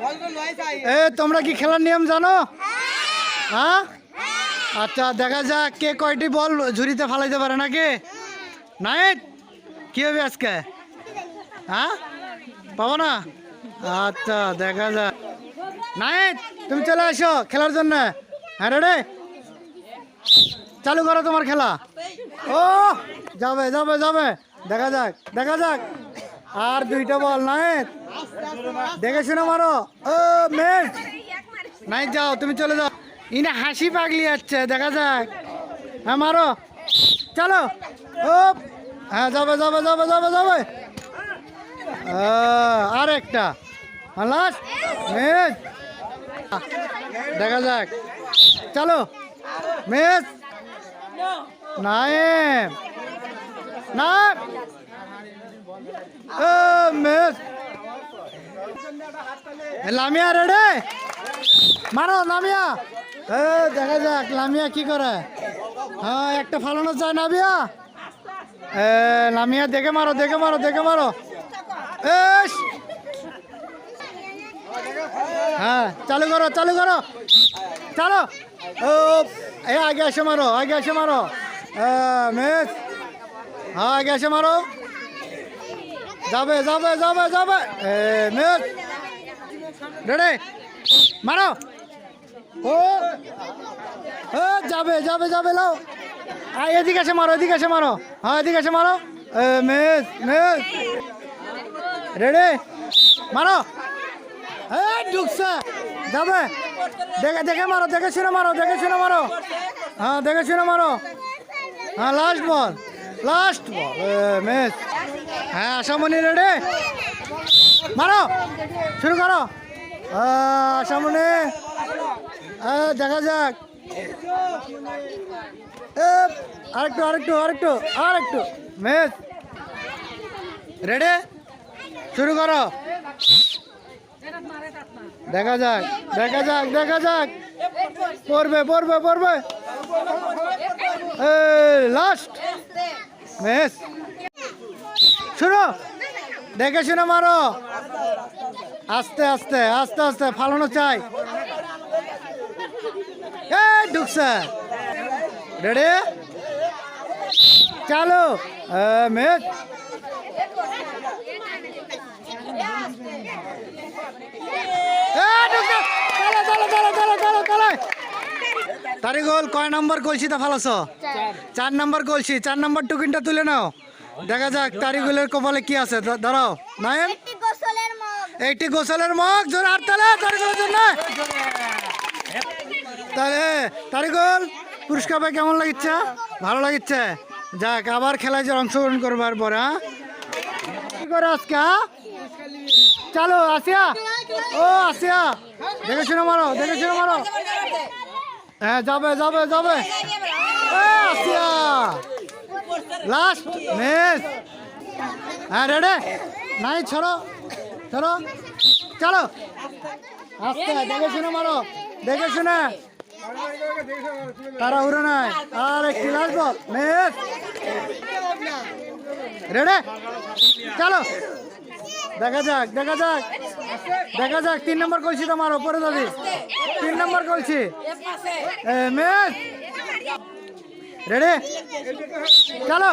এ তোমরা কি খেলার নিয়ম জানো? হ্যাঁ? আচ্ছা দেখা যাক কে কয়টি বল ঝুড়িতে ফালাইতে পারে নাকি? নাইট কি হবে আজকে? হ্যাঁ? পাবো না? আচ্ছা দেখা যাক। নাইট তুমি চলে আসো খেলার জন্য। হ্যাঁ রেডে? চালু করো তোমার খেলা। ও, যাবে যাবে যাবে। দেখা যাক দেখা যাক। আর দুইটা বল নাইট দেখে শুনে মারো। ও মেট নাই, যাও, তুমি চলে যাও। ইনে হাসি পাগলি যাচ্ছে দেখা যাক। হ্যাঁ মারো। চলো। ও হ্যাঁ যাবে যাবে যাবে যাবে যাবে। আর একটা লাস্ট মেজ। দেখা যাক। চলো। মেজ। নাইম না ও, মেজ। লামিয়া রেডে? মারো, লামিয়া। দেখা যাক, লামিয়া কি করে? হ্যাঁ একটা ফালানো যায় নাবিয়া এ, লামিয়া, দেখে মারো দেখে মারো দেখে মারো। হ্যাঁ চালু করো চালু করো। চালো। ও, এ, আগে এসে মারো, আগে এসে মারো। মেস। হ্যাঁ আগে এসে মারো। যাবে যাবে যাবে যাবে। এ, মেস। রেডে। মারো। ও ও, যাবে যাবে যাবে, লাও। আয়, এদিকে এসে মারো, এদিকে এসে মারো। হ্যাঁ এদিকে এসে মারো। মেস মেস রেডে। মারো। এ, ঢুকছে। যাবে। দেখে দেখে মারো, দেখে শুনে মারো, দেখে শুনে মারো। হ্যাঁ দেখে শুনে মারো। হ্যাঁ last ball last ball miss হ্যাঁ আশামণি রেডে। মারো। শুরু করো। আহ, দেখা যাক। আরেকটু আরেকটু আরেকটু আরেকটু। Miss ready? শুরু করো। দেখা যাক দেখা যাক দেখা যাক। পড়বে পড়বে পড়বে। লাস্ট মেস। শুনো দেখে শুনে মারো। আস্তে আস্তে আস্তে আস্তে, ফালানো চাই। ঢুকছে। রেডি চালো। মেস তারিগোল কয় নম্বর কলসিতে ফালাছ? চার নম্বর কলসি। চার নম্বর টুকিনটা তুলে নাও। দেখা যাক তারিগুলের কপালে কি আছে। দাঁড়াও নাইম একটি গোসলের মগ, জোর আর তালে তারিগুলের জন্য। তাহলে তারিগুল পুরস্কার পাই কেমন লাগিচ্ছে? ভালো লাগিচ্ছে? যাক, আবার খেলায় যে অংশগ্রহণ করবার পর হ্যাঁ? কি করে আজকে হ্যাঁ? চালো, আসিয়া? ও, আসিয়া। দেখে শুনে মারো, দেখে শুনে মারো। হ্যাঁ যাবে যাবে যাবে। আসিয়া। লাস্ট মিস হ্যাঁ রেডে নাই, ছড়ো। ছড়ো চলো। আস্তে, দেখে শুনে মারো। দেখে শুনে। তারা উড়ে নাই আর একটি বল মিস রেডে চলো। দেখা যাক দেখা যাক। দেখা যাক, তিন নম্বর কলছি তোমার ওপরে যাবি তিন নম্বর কলছি মিস রেডি চলো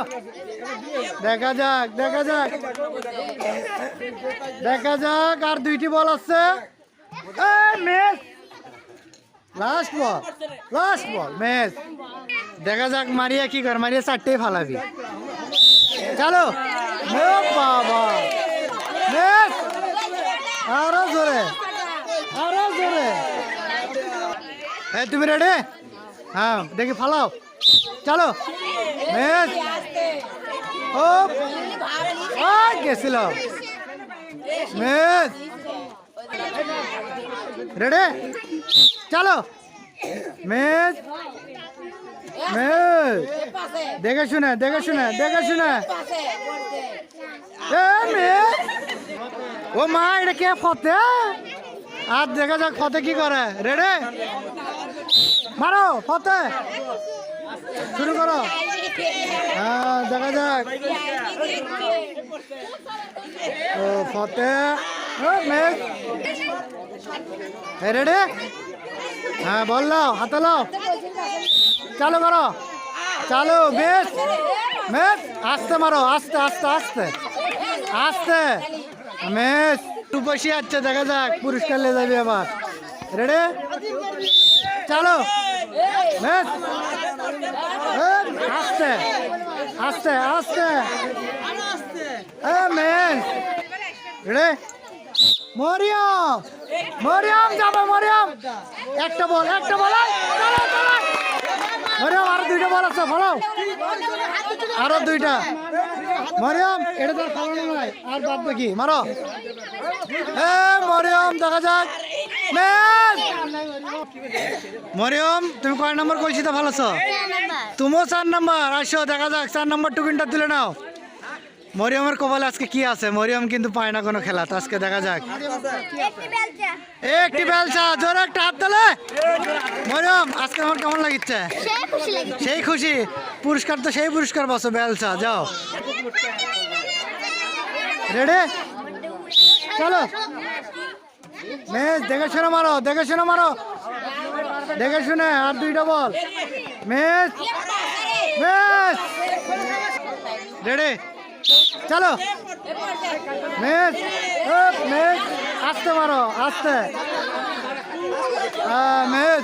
দেখা যাক দেখা যাক দেখা যাক আর দুইটি বল আছে last ball last ball miss দেখা যাক মারিয়া কি কর? মারিয়া চারটেই ফালাবি। চলো আরও জোরে আরও জোরে। এই, তুমি রেডি হ্যাঁ দেখি ফালাও। চলো। মিস। ও গেছিল। মিস। রেডি? চলো। মিস। মিস। দেখে শুনে দেখে শুনে দেখে শুনে। এ, মিস। ও মা, এটা কে ফতে? আর দেখা যাক ফতে কি করে। রেডি? মারো, ফতে। শুরু করো। হ্যাঁ দেখা যাক। ও ফতে মিস রেডি হ্যাঁ বল লাও হাতে লাও চালু করো। চালু, বেশ। বেশ আস্তে মারো, আস্তে আস্তে আস্তে। আস্তে। মেস একটু বসে যাচ্ছে, দেখা যাক, পুরস্কার নিয়ে যাবি আবার। রেডি চালো। আস্তে আস্তে আস্তে মেন রে মরিয়ম মরিয়ম, যাবে, মরিয়ম। একটা বল একটা বল মরিয়ম আরও দুইটা বল আছে ফলো আরও দুইটা মরিয়ম এটা তোর ফলানো নাই আর বাদ বাকি মারো এ, মরিয়ম, দেখা যাক। মরিয়ম, তুমি কয় নম্বর কইছি তো ভালো আছো? তুমিও চার নাম্বার, আসো, দেখা যাক, চার নাম্বার টুকিনটা তুলে নাও। মরিয়মের কপালে আজকে কি আছে? মরিয়ম কিন্তু পায় না কোনো খেলা আজকে দেখা যাক। একটি বেলচা, জোরে একটা হাত তালে। মরিয়ম, আজকে আমার কেমন লাগিচ্ছে? সেই খুশি। পুরস্কার তো সেই পুরস্কার বসো বেলচা, যাও। রেডি চলো। মেজ দেখে শুনে মারো, দেখে শুনে মারো। দেখে শুনে, আর দুইটা বল। মেজ মেজ রেডি? চলো। মেজ মেজ আস্তে মারো, আস্তে। মেজ